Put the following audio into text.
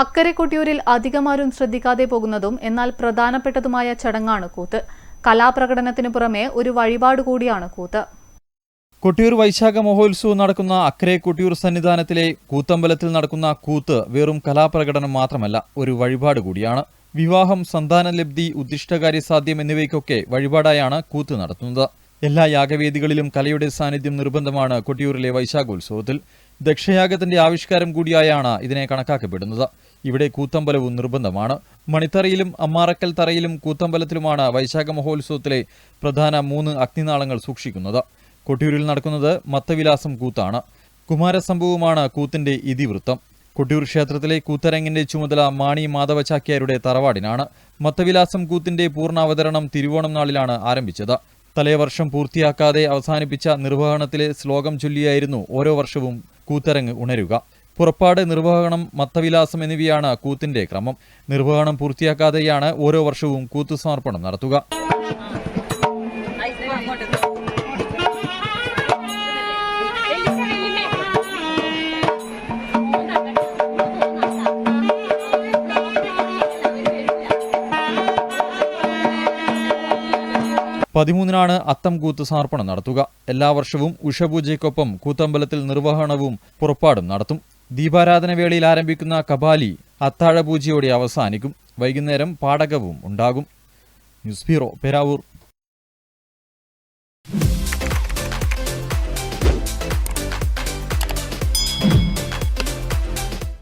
അക്കരെ കൊട്ടിയൂരിൽ അധികമാരും ശ്രദ്ധിക്കാതെ പോകുന്നതും എന്നാൽ പ്രധാനപ്പെട്ടതുമായ ചടങ്ങാണ് കൂത്ത്. കലാപ്രകടനത്തിന് പുറമെ ഒരു വഴിപാട് കൂടിയാണ് കൂത്ത്. കൊട്ടിയൂർ വൈശാഖ മഹോത്സവം നടക്കുന്ന അക്കരെ കൊട്ടിയൂർ സന്നിധാനത്തിലെ കൂത്തമ്പലത്തിൽ നടക്കുന്ന കൂത്ത് വെറും കലാപ്രകടനം മാത്രമല്ല ഒരു വഴിപാട് കൂടിയാണ്. വിവാഹം സന്താനലബ്ധി ഉദ്ദിഷ്ടകാര്യസാധ്യം എന്നിവയ്ക്കൊക്കെ വഴിപാടായാണ് കൂത്ത് നടത്തുന്നത്. എല്ലാ യാഗവേദികളിലും കലയുടെ സാന്നിധ്യം നിർബന്ധമാണ് കൊട്ടിയൂരിലെ വൈശാഖോത്സവത്തിൽ. ദക്ഷയാഗത്തിന്റെ ആവിഷ്കാരം കൂടിയായാണ് ഇതിനെ കണക്കാക്കപ്പെടുന്നത്. ഇവിടെ കൂത്തമ്പലവും നിർബന്ധമാണ്. മണിത്തറയിലും അമ്മാറക്കൽ തറയിലും കൂത്തമ്പലത്തിലുമാണ് വൈശാഖ മഹോത്സവത്തിലെ പ്രധാന മൂന്ന് അഗ്നിനാളങ്ങൾ സൂക്ഷിക്കുന്നത്. കൊട്ടിയൂരിൽ നടക്കുന്നത് മത്തവിലാസം കൂത്താണ്. കുമാരസംഭവമാണ് കൂത്തിന്റെ ഇതിവൃത്തം. കൊട്ടിയൂർ ക്ഷേത്രത്തിലെ കൂത്തരങ്ങിന്റെ ചുമതല മാണി മാധവചാക്യാരുടെ തറവാടിനാണ്. മത്തവിലാസം കൂത്തിന്റെ പൂർണാവതരണം തിരുവോണം നാളിലാണ് ആരംഭിച്ചത്. തലേവർഷം പൂർത്തിയാക്കാതെ അവസാനിപ്പിച്ച നിർവഹണത്തിലെ ശ്ലോകം ചൊല്ലിയായിരുന്നു ഓരോ വർഷവും കൂത്തരങ്ങ് ഉണരുക. പുറപ്പാട് നിർവഹണം മത്തവിലാസം എന്നിവയാണ് കൂത്തിന്റെ ക്രമം. നിർവഹണം പൂർത്തിയാക്കാതെയാണ് ഓരോ വർഷവും കൂത്തു സമർപ്പണം നടത്തുക. പതിമൂന്നിനാണ് അത്തം കൂത്ത് സമർപ്പണം നടത്തുക. എല്ലാ വർഷവും ഉഷപൂജയ്ക്കൊപ്പം കൂത്തമ്പലത്തിൽ നിർവഹണവും പുറപ്പാടും നടത്തും. ദീപാരാധന വേളയിൽ ആരംഭിക്കുന്ന കപാലി അത്താഴപൂജയോടെ അവസാനിക്കും. വൈകുന്നേരം പാടകവും ഉണ്ടാകും. News bureau Peravoor.